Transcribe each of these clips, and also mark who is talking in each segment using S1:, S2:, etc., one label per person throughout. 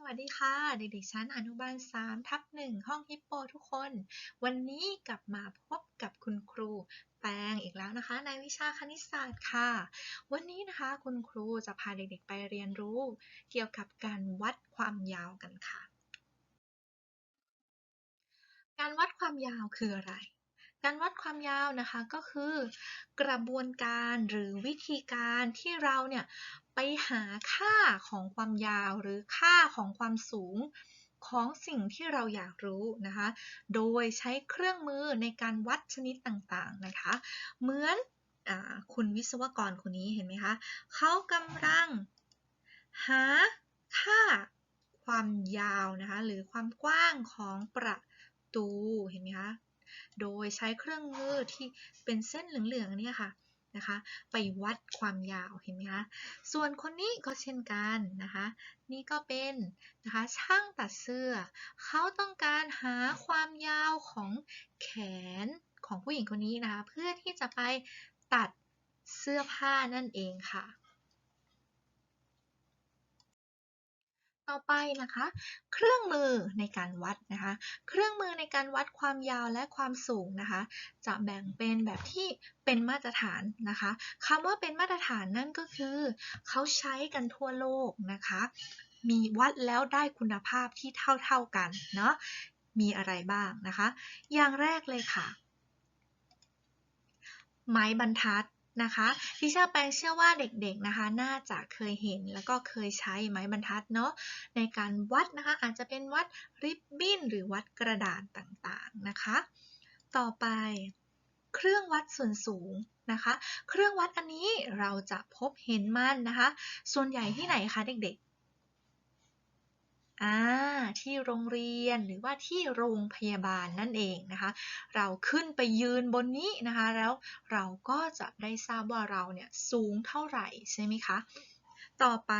S1: สวัสดีค่ะ เด็กๆชั้นอนุบาล3ทับ1ห้องฮิปโปทุกคน วันนี้กลับมาพบกับคุณครูแปงอีกแล้วนะคะ ในวิชาคณิตศาสตร์ค่ะ วันนี้นะคะคุณครูจะพาเด็กๆไปเรียนรู้ เกี่ยวกับการวัดความยาวกันค่ะ การวัดความยาวคืออะไร การวัดความยาวนะคะก็คือกระบวนการหรือวิธีการที่เราเนี่ยไปหาค่าของความยาวหรือค่าของความสูงของสิ่งที่เราอยากรู้นะคะ โดยใช้เครื่องมือในการวัดชนิดต่างๆนะคะ เหมือนอคุณวิศวกรคนนี้เห็นไหมคะ เขากำลังหาค่าความยาวนะคะ หรือความกว้างของประตู เห็นไหมคะ โดยใช้เครื่องมือที่เป็นเส้นเหลืองๆเนี่ยค่ะนะคะ ไปวัดความยาวเห็นไหมคะส่วนคนนี้ก็เช่นกันนะคะ นี่ก็เป็นนะคะช่างตัดเสื้อ เขาต้องการหาความยาวของแขนของผู้หญิงคนนี้นะคะ เพื่อที่จะไปตัดเสื้อผ้านั่นเองค่ะ ต่อไปนะคะ เครื่องมือในการวัดนะคะ เครื่องมือในการวัดความยาวและความสูงนะคะ จะแบ่งเป็นแบบที่เป็นมาตรฐานนะคะคำว่าเป็นมาตรฐานนั่นก็คือ เขาใช้กันทั่วโลกนะคะ มีวัดแล้วได้คุณภาพที่เท่าๆกันเนาะมีอะไรบ้างนะคะ อย่างแรกเลยค่ะ ไม้บรรทัด นะคะทิชาแปงเชื่อว่าเด็กๆนะคะ น่าจะเคยเห็นแล้วก็เคยใช้ไม้บรรทัดเนาะในการวัดนะคะ อาจจะเป็นวัดริบบิ้นหรือวัดกระดาษต่างๆนะคะ ต่อไปเครื่องวัดส่วนสูงนะคะ เครื่องวัดอันนี้เราจะพบเห็นมันนะคะ ส่วนใหญ่ที่ไหนคะเด็กๆ อ่าที่โรงเรียนหรือว่าที่โรงพยาบาลนั่นเองนะคะ เราขึ้นไปยืนบนนี้นะคะ แล้วเราก็จะได้ทราบว่าเราเนี่ยสูงเท่าไหร่ใช่ไหมคะ ต่อไป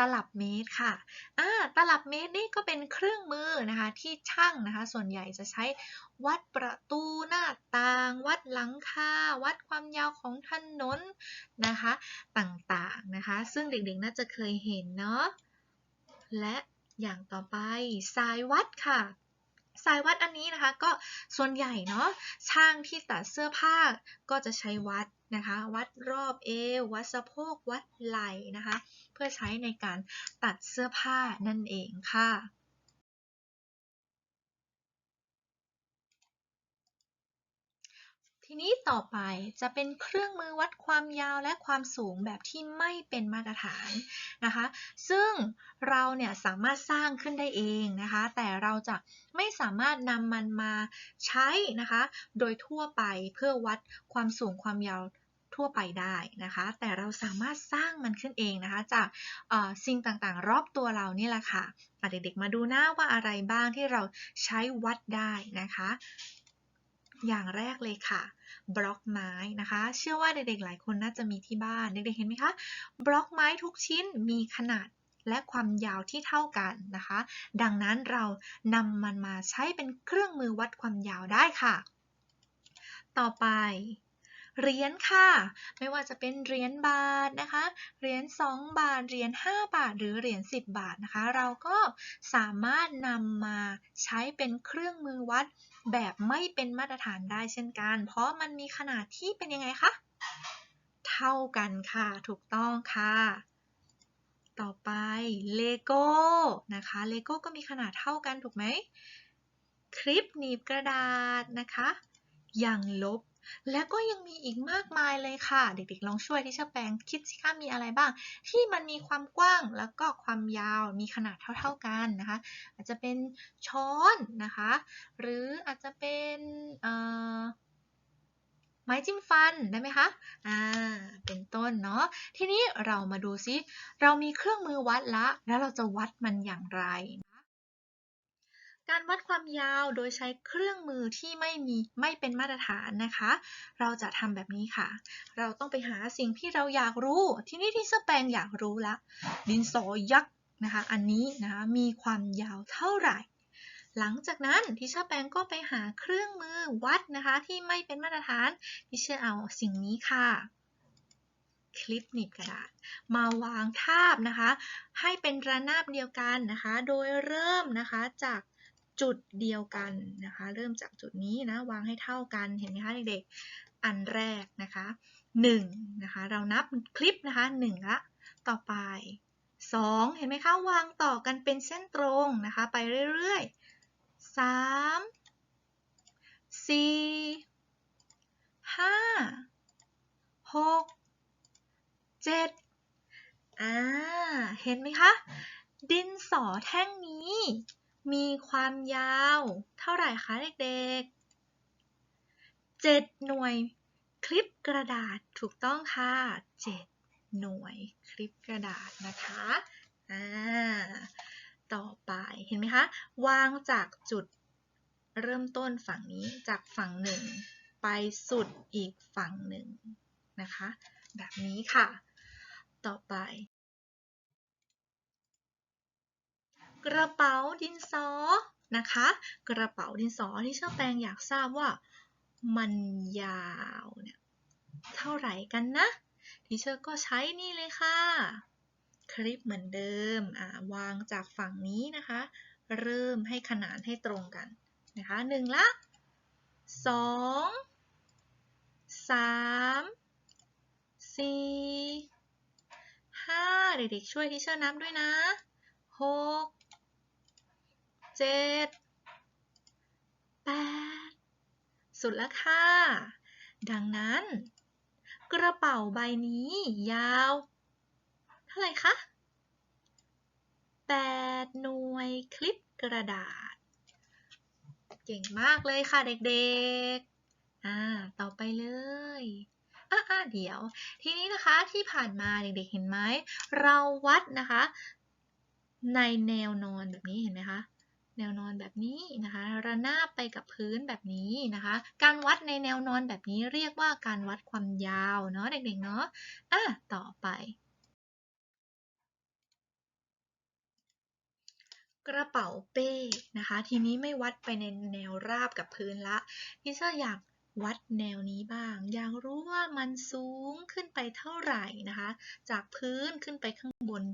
S1: ตลับเมตรค่ะอ่าตลับเมตรนี่ก็เป็นเครื่องมือนะคะที่ช่างนะคะ ส่วนใหญ่จะใช้วัดประตูหน้าต่าง วัดหลังคา วัดความยาวของถนนนะคะต่างๆนะคะ ซึ่งเด็กๆน่าจะเคยเห็นเนาะ และอย่างต่อไปสายวัดค่ะ สายวัดอันนี้นะคะก็ส่วนใหญ่เนาะช่างที่ตัดเสื้อผ้าก็จะใช้วัดนะคะ วัดรอบเอววัดสะโพกวัดไหล่นะคะ เพื่อใช้ในการตัดเสื้อผ้านั่นเองค่ะ ทีนี้ต่อไปจะเป็นเครื่องมือวัดความยาวและความสูงแบบที่ไม่เป็นมาตรฐานนะคะ ซึ่งเราเนี่ยสามารถสร้างขึ้นได้เองนะคะ แต่เราจะไม่สามารถนำมันมาใช้นะคะ โดยทั่วไปเพื่อวัดความสูงความยาวทั่วไปได้นะคะ แต่เราสามารถสร้างมันขึ้นเองนะคะ จากสิ่งต่างๆ รอบตัวเรานี่แหละค่ะเด็กๆมาดูหน้าว่าอะไรบ้างที่เราใช้วัดได้นะคะ อย่างแรกเลยค่ะ บล็อกไม้นะคะ เชื่อว่าเด็กๆหลายคนน่าจะมีที่บ้าน เด็กๆเห็นไหมคะ บล็อกไม้ทุกชิ้นมีขนาดและความยาวที่เท่ากันนะคะ ดังนั้นเรานำมันมาใช้เป็นเครื่องมือวัดความยาวได้ค่ะ ต่อไปเหรียญค่ะ ไม่ว่าจะเป็นเหรียญบาทนะคะ เหรียญ2บาท เหรียญ5บาท หรือเหรียญ10 บาทนะคะ เราก็สามารถนำมาใช้เป็นเครื่องมือวัด แบบไม่เป็นมาตรฐานได้เช่นกัน เพราะมันมีขนาดที่เป็นยังไงคะ เท่ากันค่ะ ถูกต้องค่ะ ต่อไปเลโก้นะคะ เลโก้ก็มีขนาดเท่ากันถูกไหม คลิปหนีบกระดาษนะคะ ยังลบ แล้วก็ยังมีอีกมากมายเลยค่ะ เด็กๆ ลองช่วยที่ชแปลงคิดสิคะมีอะไรบ้าง ที่มันมีความกว้างแล้วก็ความยาวมีขนาดเท่าๆกันนะคะ อาจจะเป็นช้อนนะคะ หรืออาจจะเป็นไม้จิ้มฟันได้ไหมคะ อ่า เป็นต้นเนาะ ทีนี้เรามาดูซิ เรามีเครื่องมือวัดละ แล้วเราจะวัดมันอย่างไร การวัดความยาวโดยใช้เครื่องมือที่ไม่มีไม่เป็นมาตรฐานนะคะ เราจะทำแบบนี้ค่ะ เราต้องไปหาสิ่งที่เราอยากรู้ ที่นี่ที่เสแปนอยากรู้ละ ดินสอยักษ์นะคะ อันนี้นะคะมีความยาวเท่าไหร่ หลังจากนั้นทิเชอร์แปงก็ไปหาเครื่องมือวัดนะคะ ที่ไม่เป็นมาตรฐานทิเชอร์เอาสิ่งนี้ค่ะคลิปหนีบกระดาษ มาวางทาบนะคะ ให้เป็นระนาบเดียวกันนะคะ โดยเริ่มนะคะจาก จุดเดียวกันนะคะ เริ่มจากจุดนี้นะวางให้เท่ากันเห็นไหมคะเด็กๆอันแรกนะคะ1นะคะเรานับคลิปนะคะ1ละต่อไป 2 เห็นไหมคะวางต่อกันเป็นเส้นตรงนะคะ ไปเรื่อยๆ 3 4 5 6 7อ่าเห็นไหมคะ ดินสอแท่งนี้ มีความยาว เท่าไหร่คะเด็กๆ 7 หน่วยคลิปกระดาษถูกต้องค่ะ 7 หน่วยคลิปกระดาษนะคะอ่าต่อไปเห็นไหมคะ วางจากจุดเริ่มต้นฝั่งนี้จากฝั่งหนึ่ง ไปสุดอีกฝั่งหนึ่งนะคะ แบบนี้ค่ะ ต่อไป กระเป๋าดินสอนะคะ กระเป๋าดินสอที่เชื่อแปลงอยากทราบว่ามันยาวเนี่ยเท่าไหร่กันนะทีเชอร์ก็ใช้นี่เลยค่ะ คลิปเหมือนเดิมวางจากฝั่งนี้นะคะ เริ่มให้ขนานให้ตรงกันนะคะหนึ่งละสองสามสี่ห้าเด็กๆช่วยทีเชอร์นับด้วยนะหก เจ็ดแปดสุดแล้วค่ะ ดังนั้น กระเป๋าใบนี้ยาว เท่าไหร่คะ8หน่วยคลิปกระดาษ เก่งมากเลยค่ะเด็กๆ อ่า ต่อไปเลยอ่าเดี๋ยว ทีนี้นะคะที่ผ่านมาเด็กๆ เห็นไหม เราวัดนะคะ ในแนวนอนแบบนี้เห็นไหมคะ แนวนอนแบบนี้นะคะระนาบไปกับพื้นแบบนี้นะคะ การวัดในแนวนอนแบบนี้เรียกว่าการวัดความยาวเนาะเด็กๆเนาะอะต่อไป กระเป๋าเป้นะคะ ทีนี้ไม่วัดไปในแนวราบกับพื้นละพี่เชอร์อยากวัดแนวนี้บ้าง อยากรู้ว่ามันสูงขึ้นไปเท่าไหร่นะคะ จากพื้นขึ้นไปข้างบน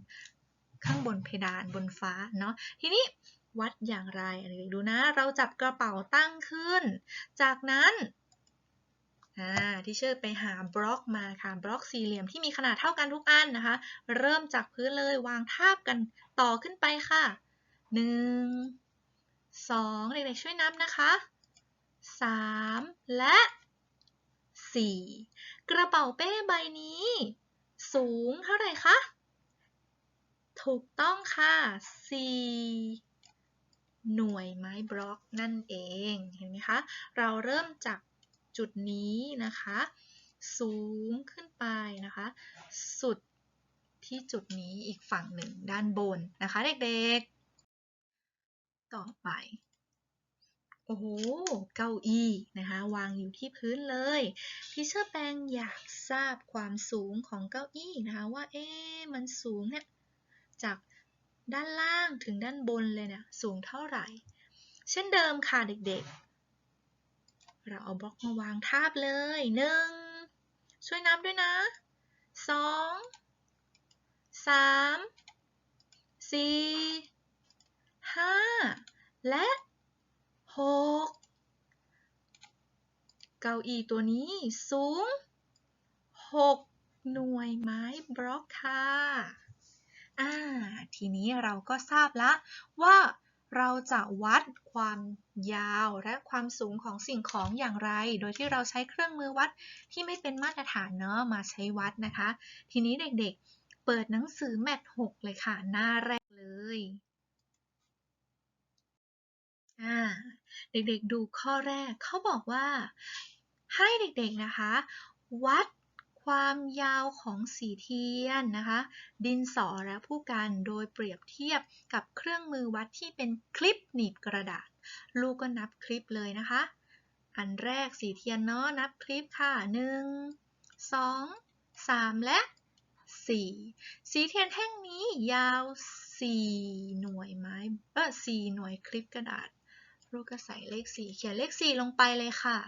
S1: ข้างบนเพดานบนฟ้าเนาะทีนี้ วัดอย่างไรดูนะเราจับกระเป๋าตั้งขึ้น จากนั้นที่เชื่อไปหาบล็อกมาค่ะบล็อกสี่เหลี่ยมที่มีขนาดเท่ากันทุกอันนะคะ เริ่มจากพื้นเลยวางทาบกันต่อขึ้นไปค่ะ1 2เด็กๆช่วยนับนะคะ3และ4กระเป๋าเป้ใบนี้ สูงเท่าไหร่คะถูกต้องค่ะ4 หน่วยไม้บล็อกนั่นเองเห็นไหมคะ เราเริ่มจากจุดนี้นะคะ สูงขึ้นไปนะคะ สุดที่จุดนี้อีกฝั่งหนึ่งด้านบนนะคะเด็กๆ ต่อไป โอ้โห เก้าอี้นะคะ วางอยู่ที่พื้นเลยที่เชอร์แปงอยากทราบความสูงของเก้าอี้นะคะว่าเอ๊มันสูงเนี่ยจาก ด้านล่างถึงด้านบนเลยเนี่ยสูงเท่าไหร่ เช่นเดิมค่ะเด็กๆ เราเอาบล็อกมาวางทาบเลยหนึ่งช่วยนับด้วยนะสองสามสี่ห้าและหกเก้าอี้ตัวนี้สูงหกหน่วยไม้บล็อกค่ะ อ่า ทีนี้เราก็ทราบแล้วว่าเราจะวัดความยาวและความสูงของสิ่งของอย่างไร โดยที่เราใช้เครื่องมือวัดที่ไม่เป็นมาตรฐานเนาะมาใช้วัดนะคะ ทีนี้เด็กๆ เปิดหนังสือแมท6เลยค่ะ หน้าแรกเลยเด็กๆดูข้อแรกเขาบอกว่าให้เด็กๆนะคะ วัด ความยาวของสีเทียนนะคะ ดินสอและผู้กันโดยเปรียบเทียบกับเครื่องมือวัดที่เป็นคลิปหนีบกระดาษ ลูกก็นับคลิปเลยนะคะ อันแรกสีเทียนเนาะนับคลิปค่ะ 1 2 3 และ 4 สีเทียนแท่งนี้ยาว 4 หน่วยไม้เออ4หน่วยคลิปกระดาษ ลูกก็ใส่เลข 4 เขียนเลข 4 ลงไปเลยค่ะ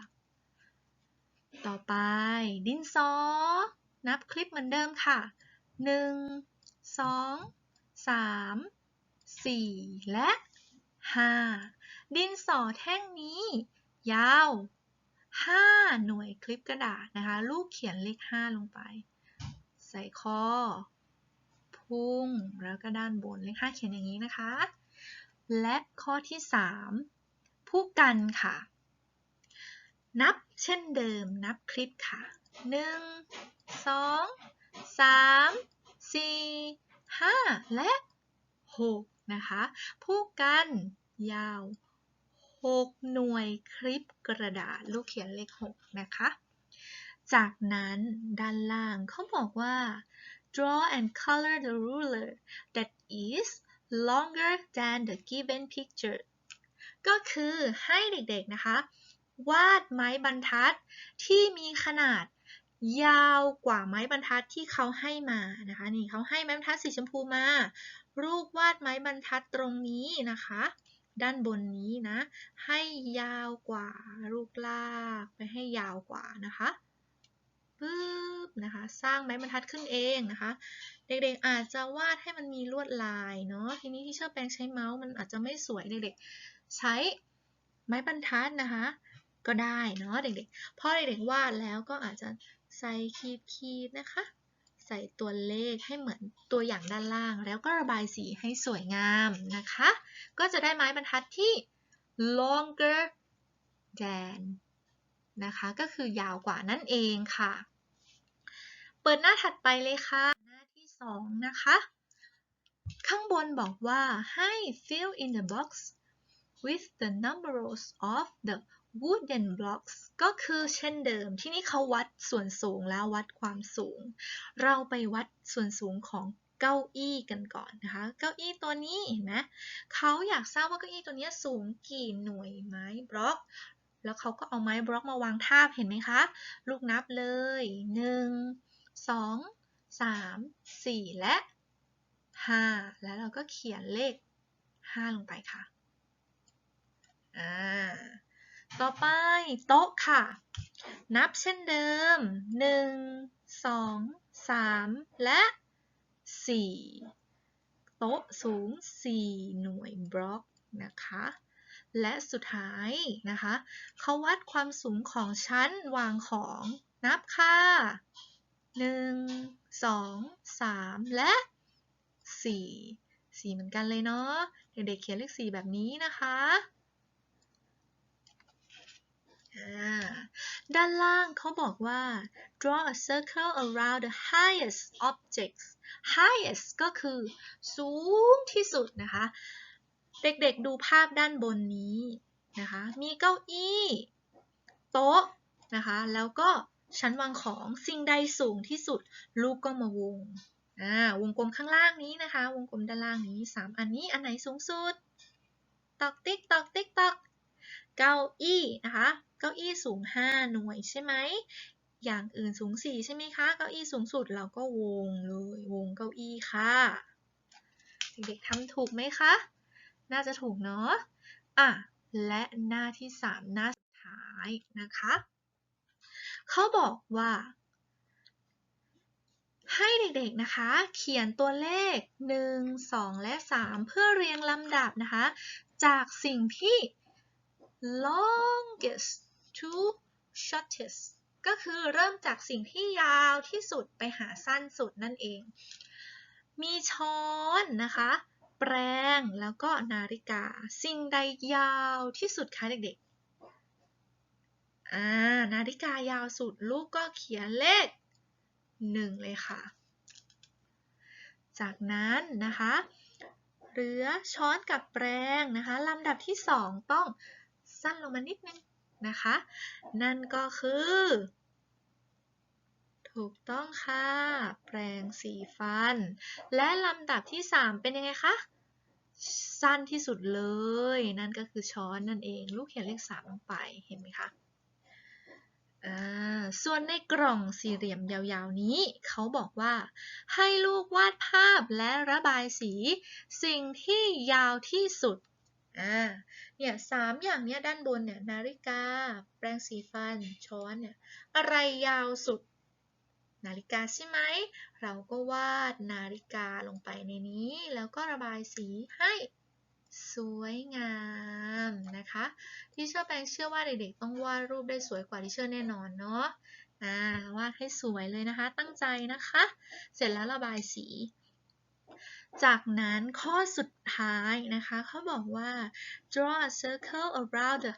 S1: ต่อไปดินสอ นับคลิปเหมือนเดิมค่ะ 1 2 3 4 และ 5 ดินสอแท่งนี้ ยาว 5 หน่วยคลิปกระดาษนะคะ ลูกเขียนเลข 5 ลงไป ใส่คอ พุ่งแล้วก็ด้านบนเลข 5 เขียนอย่างนี้นะคะ และข้อที่ 3 ผู้กันค่ะ นับเช่นเดิมนับคลิปค่ะ 1 2 3 4 5 และ 6 นะคะ ผู้กันยาว 6 หน่วยคลิปกระดาษลูกเขียนเลข 6 นะคะ จากนั้นด้านล่างเขาบอกว่า draw and color the ruler that is longer than the given picture ก็คือให้เด็กๆนะคะ วาดไม้บรรทัดที่มีขนาดยาวกว่าไม้บรรทัดที่เขาให้มานะคะนี่เขาให้ไม้บรรทัดสีชมพูมา รูปวาดไม้บรรทัดตรงนี้นะคะ ด้านบนนี้นะ ให้ยาวกว่ารูปลากไปให้ยาวกว่านะคะปึ๊บนะคะสร้างไม้บรรทัดขึ้นเองนะคะ เด็กๆอาจจะวาดให้มันมีลวดลายเนาะทีนี้ที่เชอร์แปงใช้เมาส์มันอาจจะไม่สวยเด็กๆใช้ไม้บรรทัดนะคะ ก็ได้เนาะเด็กๆพอเด็กๆวาดแล้วก็อาจจะใส่ขีดขีดนะคะ ใส่ตัวเลขให้เหมือนตัวอย่างด้านล่าง แล้วก็ระบายสีให้สวยงามนะคะ ก็จะได้ไม้บรรทัดที่ longer than นะคะ ก็คือยาวกว่านั่นเองค่ะ เปิดหน้าถัดไปเลยค่ะ หน้าที่ 2 นะคะ ข้างบนบอกว่าให้ fill in the box with the numbers of the wooden blocks ก็คือเช่นเดิม ที่นี่เขาวัดส่วนสูงแล้ววัดความสูง เราไปวัดส่วนสูงของเก้าอี้กันก่อนนะคะ เก้าอี้ตัวนี้เห็นไหมเขาอยากทราบว่าเก้าอี้ตัวนี้สูงกี่หน่วยไม้บล็อก แล้วเขาก็เอาไม้บล็อกมาวางทาบเห็นไหมคะ ลูกนับเลย 1 2 3 4 และ 5 แล้วเราก็เขียนเลข 5 ลงไปค่ะ อ่า ต่อไปโต๊ะค่ะ นับเช่นเดิม 1 2 3 และ 4 โต๊ะสูง 4 หน่วยบล็อกนะคะ และสุดท้ายนะคะเขาวัดความสูงของชั้นวางของนับค่ะ 1 2 3 และ 4 4 เหมือนกันเลยเนาะเด็กๆเขียนเลข 4 แบบนี้นะคะ ด้านล่างเขาบอกว่า draw a circle around the highest objects highest ก็คือสูงที่สุดนะคะ เด็กๆดูภาพด้านบนนี้นะคะ มีเก้าอี้โต๊ะนะคะ แล้วก็ชั้นวางของสิ่งใดสูงที่สุด ลูกก็มาวงอ่าวงกลมข้างล่างนี้นะคะ วงกลมด้านล่างนี้ 3 อันนี้อันไหนสูงสุด ตอกติ๊กตอกติ๊กตอก เก้าอี้นะคะ เก้าอี้สูง 5 หน่วยใช่ไหม อย่างอื่นสูง 4 ใช่ไหมคะ เก้าอี้สูงสุดเราก็วงเลย วงเก้าอี้ค่ะ เด็กๆทำถูกไหมคะ น่าจะถูกเนาะ อะ และหน้าที่ 3 หน้าสุดท้ายนะคะ เขาบอกว่าให้เด็กๆ นะคะ เขียนตัวเลข 1 2 และ 3 เพื่อเรียงลำดับนะคะ จากสิ่งที่ longest to shortest ก็คือเริ่มจากสิ่งที่ยาวที่สุดไปหาสั้นสุดนั่นเอง มีช้อนนะคะ แปรงแล้วก็นาฬิกา สิ่งใดยาวที่สุดคะเด็กๆ อ่า นาฬิกายาวสุดลูกก็เขียนเลข1เลยค่ะ จากนั้นนะคะ เหลือช้อนกับแปรงนะคะลำดับที่2ต้อง สั้นลงมานิดนึงนะคะ นั่นก็คือ ถูกต้องค่ะ แปรงสีฟัน และลำดับที่ 3 เป็นยังไงคะสั้นที่สุดเลย นั่นก็คือช้อนนั่นเอง ลูกเขียนเลข3ลงไปเห็นไหมคะส่วนในกล่องสี่เหลี่ยมยาวๆนี้ เขาบอกว่า ให้ลูกวาดภาพและระบายสี สิ่งที่ยาวที่สุด อ่าเนี่ยสามอย่างเนี้ยด้านบนเนี่ยนาฬิกา แปรงสีฟัน ช้อนเนี่ยอะไรยาวสุด นาฬิกาใช่ไหม เราก็วาดนาฬิกาลงไปในนี้ แล้วก็ระบายสีให้สวยงามนะคะที่เชื่อแปลงเชื่อว่าเด็กๆต้องวาดรูปได้สวยกว่าที่เชื่อแน่นอนเนาะอ่าวาดให้สวยเลยนะคะ ตั้งใจนะคะ เสร็จแล้วระบายสี จากนั้นข้อสุดท้ายนะคะเขาบอกว่า draw a circle around the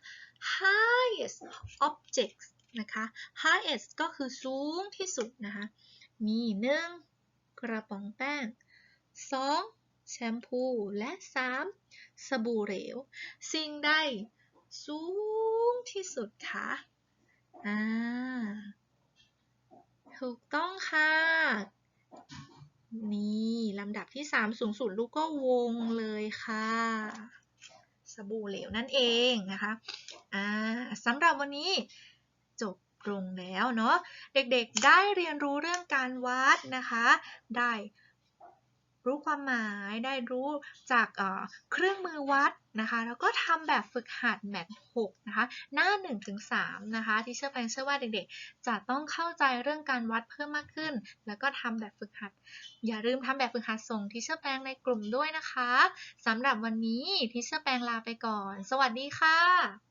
S1: highest objects นะคะ highest ก็คือสูงที่สุดนะคะ มีหนึ่งกระป๋องแป้งสองแชมพูและสามสบู่เหลว สิ่งใดสูงที่สุดคะอ่าถูกต้องค่ะ นี่ลำดับที่ 3 สูงสุดลูกก็วงเลยค่ะ สบู่เหลวนั่นเองนะคะอ่าสำหรับวันนี้จบลงแล้วเนาะเด็กๆได้เรียนรู้เรื่องการวัดนะคะ ได้ รู้ความหมายได้รู้จากเครื่องมือวัดนะคะ แล้วก็ทำแบบฝึกหัดแมท6นะคะ หน้า 1-3 นะคะที่เชื่อแปงเชื่อว่าเด็กๆ จะต้องเข้าใจเรื่องการวัดเพิ่มมากขึ้น แล้วก็ทำแบบฝึกหัด อย่าลืมทำแบบฝึกหัดส่งที่เชื่อแปงในกลุ่มด้วยนะคะสำหรับวันนี้ที่เชื่อแปงลาไปก่อน สวัสดีค่ะ